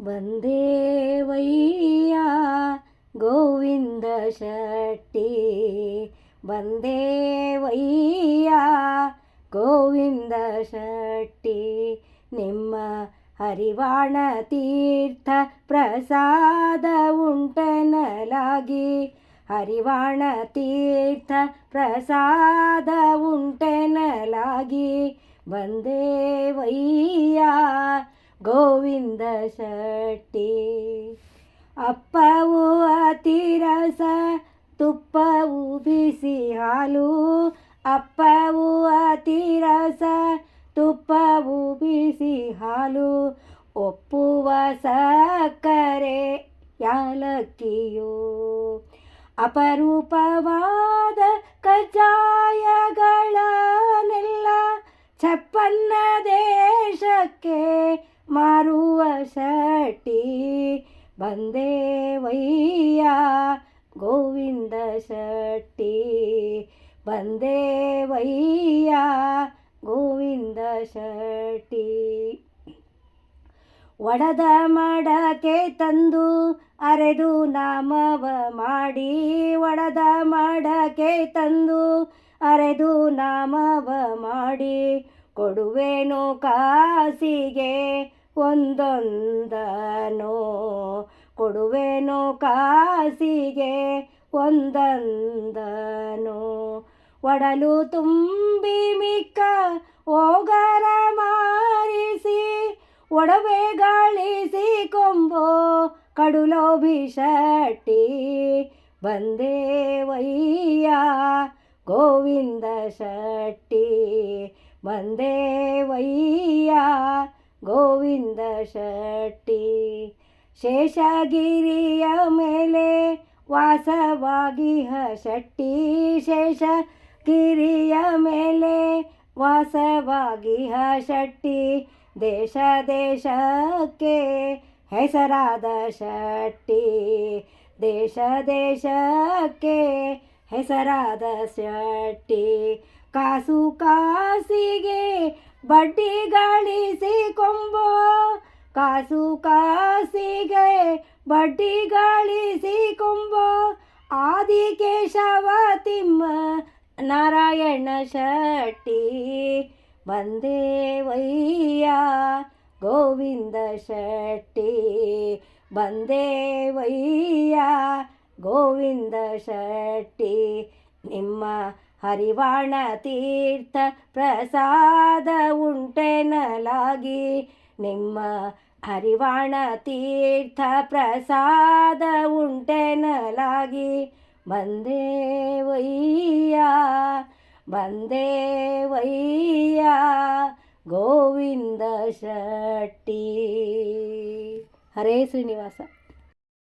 ಬಂದೇವಯ್ಯ ಗೋವಿಂದ ಶೆಟ್ಟಿ. ಬಂದೇವಯ್ಯ ಗೋವಿಂದ ಶೆಟ್ಟಿ. ನಿಮ್ಮ ಹರಿವಾಣ ತೀರ್ಥ ಪ್ರಸಾದ ಉಂಟೆನಲಾಗಿ ಹರಿವಾಣ ತೀರ್ಥ ಪ್ರಸಾದ ಉಂಟೆನಲಾಗಿ ಬಂದೇವಯ್ಯ ಗೋವಿಂದ ಶೆಟ್ಟಿ. ಅಪ್ಪವು ಅತಿರಸ ತುಪ್ಪವು ಬಿಸಿ ಹಾಲು. ಅಪ್ಪವು ಅತಿರಸ ತುಪ್ಪವು ಬಿಸಿ ಹಾಲು. ಒಪ್ಪುವ ಸಕ್ಕರೆ ಯಾಲಕ್ಕಿಯೋ. ಅಪರೂಪವಾದ ಕಜ್ಜಾಯಗಳನ್ನೆಲ್ಲ ಮಾರುವ ಬಂದೇ ವೈಯ ಗೋವಿಂದ ಶಟ್ಟಿ. ಶೆಟ್ಟಿ ವೈಯ ಗೋವಿಂದ ಶಟ್ಟಿ. ಒಡದ ಮಡಕೆ ತಂದು ಅರೆದು ನಾಮವ ಮಾಡಿ, ಒಡದ ಮಡಕೆ ತಂದು ಅರೆದು ನಾಮವ ಮಾಡಿ, ಕೊಡುವೆನು ಕಾಸಿಗೆ ಒಂದೊಂದನು ಕೊಡುವೆನೋ ಕಾಸಿಗೆ, ಒಂದೊಂದನೋ ಒಡಲು ತುಂಬಿ ಮಿಕ್ಕ ಓಗರ ಮಾರಿಸಿ, ಒಡವೆ ಗಾಳಿಸಿ ಕೊಂಬೋ ಕಡುಲೋ ಬಿಷಟ್ಟಿ ಬಂದೇ ಬಂದೇವಯ್ಯ ಗೋವಿಂದ ಶೆಟ್ಟಿ ಬಂದೇವಯ್ಯ ಗೋವಿಂದ ಶೆಟ್ಟಿ. ಶೇಷಗಿರಿಯ ಮೇಲೆ ವಾಸವಾಗಿಹ ಶೆಟ್ಟಿ. ಶೇಷಗಿರಿಯ ಮೇಲೆ ವಾಸವಾಗಿಹ ಶೆಟ್ಟಿ. ದೇಶ ದೇಶಕ್ಕೆ ಹೆಸರಾದ ಶೆಟ್ಟಿ. ದೇಶ ದೇಶಕ್ಕೆ ಹೆಸರಾದ ಶೆಟ್ಟಿ. ಕಾಸು ಕಾಸಿಗೆ ಬಡ್ಡಿ ಗಳಿಸಿ ಕೊಂಬೋ ಕಾಸು ಕಾಸಿಗೆ ಬಡ್ಡಿ ಗಳಿಸಿ ಕೊಂಬೋ ಆದಿಕೇಶವ ತಿಮ್ಮ ನಾರಾಯಣ ಶೆಟ್ಟಿ. ಬಂದೇವಯ್ಯ ಗೋವಿಂದ ಶೆಟ್ಟಿ. ಬಂದೇವಯ್ಯ ಗೋವಿಂದ ಶೆಟ್ಟಿ. ನಿಮ್ಮ ಹರಿವಾಣ ತೀರ್ಥ ಪ್ರಸಾದ ಉಂಟೆನಲಾಗಿ. ನಿಮ್ಮ ಹರಿವಾಣ ತೀರ್ಥ ಪ್ರಸಾದ ಉಂಟೆನಲಾಗಿ. ಬಂದೇವಯ್ಯ ಬಂದೇವಯ್ಯ ಗೋವಿಂದ ಶೆಟ್ಟಿ. ಹರೇ ಶ್ರೀನಿವಾಸ.